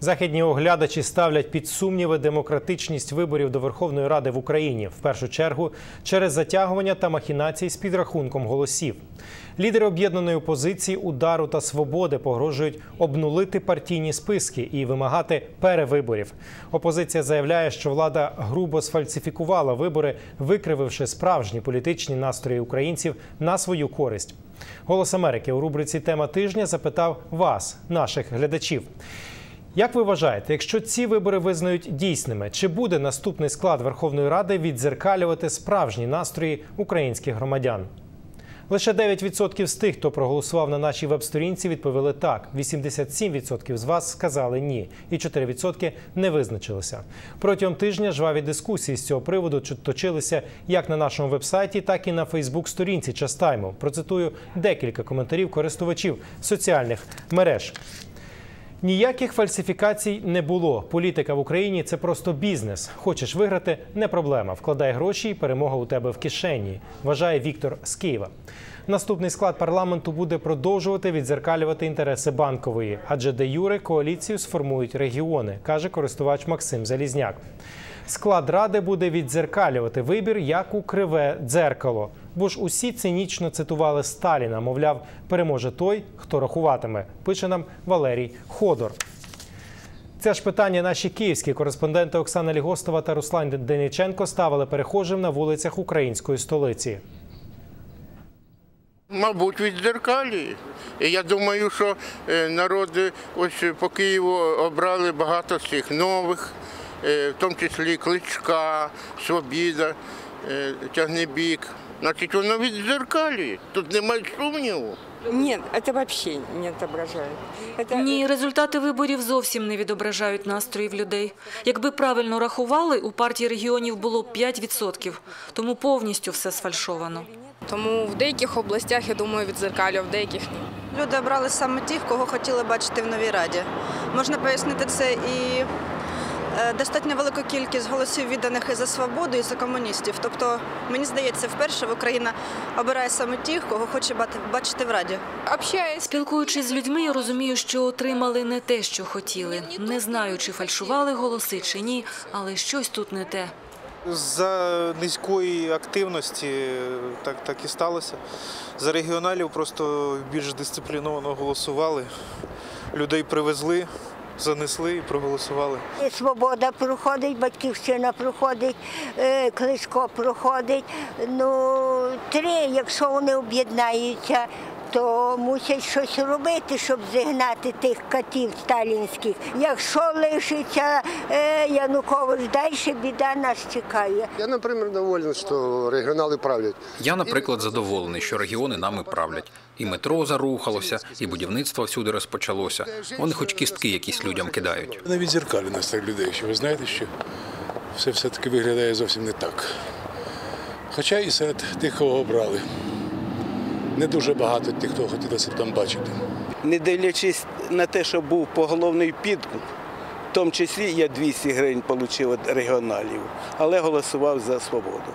Західні оглядачі ставлять під сумніви демократичність виборів до Верховної Ради в Україні, в першу чергу через затягування та махінації з підрахунком голосів. Лідери об'єднаної опозиції удару та свободи погрожують обнулити партійні списки і вимагати перевиборів. Опозиція заявляє, що влада грубо сфальсифікувала вибори, викрививши справжні політичні настрої українців на свою користь. Голос Америки у рубриці Тема тижня запитав вас, наших глядачів. Як ви вважаєте, якщо ці вибори визнають дійсними, чи буде наступний склад Верховної Ради віддзеркалювати справжні настрої українських громадян? Лише 9% з тих, хто проголосував на нашій веб-сторінці, відповіли так. 87% з вас сказали ні, і 4% не визначилися. Протягом тижня жваві дискусії з цього приводу точилися як на нашому вебсайті, так і на Фейсбук-сторінці Частайму. Процитую декілька коментарів користувачів соціальних мереж. Ніяких фальсифікацій не було. Політика в Україні це просто бізнес. Хочеш виграти не проблема. Вкладай гроші, і перемога у тебе в кишені. Вважає Віктор з Києва. Наступний склад парламенту буде продовжувати відзеркалювати інтереси банкової, адже де юре коаліцію сформують регіони, каже користувач Максим Залізняк. Склад ради буде віддзеркалювати вибір як у криве дзеркало. Бо ж усі цинічно цитували Сталіна. Мовляв, переможе той, хто рахуватиме. Пише нам Валерій Ходор. Це ж питання наші київські кореспонденти Оксана Лігостова та Руслан Дениченко ставили перехожим на вулицях української столиці. Мабуть, від дзеркалі. І я думаю, що е, народи ось по Києву обрали багато цих нових, в тому числі Кличка, Свобіда, е, Тягнебік. Значить, воно від дзеркалі. Тут немає сумніву. Нет, это вообще не отображает. Это, Ні, результати виборів зовсім не відображають настроїв людей. Якби правильно рахували, у партії регіонів було 5%, тому повністю все сфальшовано. Тому в деяких областях, я думаю, відзеркалює, в деяких ні. Люди обрали саме тих, кого хотіли бачити в новій раді. Можна пояснити це і е, достатньо велику кількість голосів відданих і за свободу, і за комуністів. Тобто, мені здається, вперше Україна обирає саме тих, кого хоче бачити в раді. Спілкуючись з людьми, я розумію, що отримали не те, що хотіли. Не знаю, чи фальшували голоси, чи ні, але щось тут не те. За низької активності так, так і сталося. За регіоналів просто більш дисципліновано голосували. Людей привезли, занесли і проголосували. Свобода проходить, батьківщина проходить, е, Кличко проходить. Ну, три, якщо вони об'єднаються, то мусять щось робити, щоб зігнати тих катів сталінських. Якщо лишиться е, Янукович далі, біда нас чекає. Я, наприклад, доволен, що регіонали правлять. Я, наприклад, задоволений, що регіони нами правлять. І метро зарухалося, і будівництво всюди розпочалося. Вони хоч кістки якісь людям кидають. Не відзеркалі нас так людей, що ви знаєте, що все все-таки виглядає зовсім не так. Хоча і серед тих, кого обрали, не дуже багато тих, хто хотілося б там бачити. не дивлячись на те, що був поголовний підкуп, в тому числі я 200 гривень отримав від регіоналів, але голосував за свободу.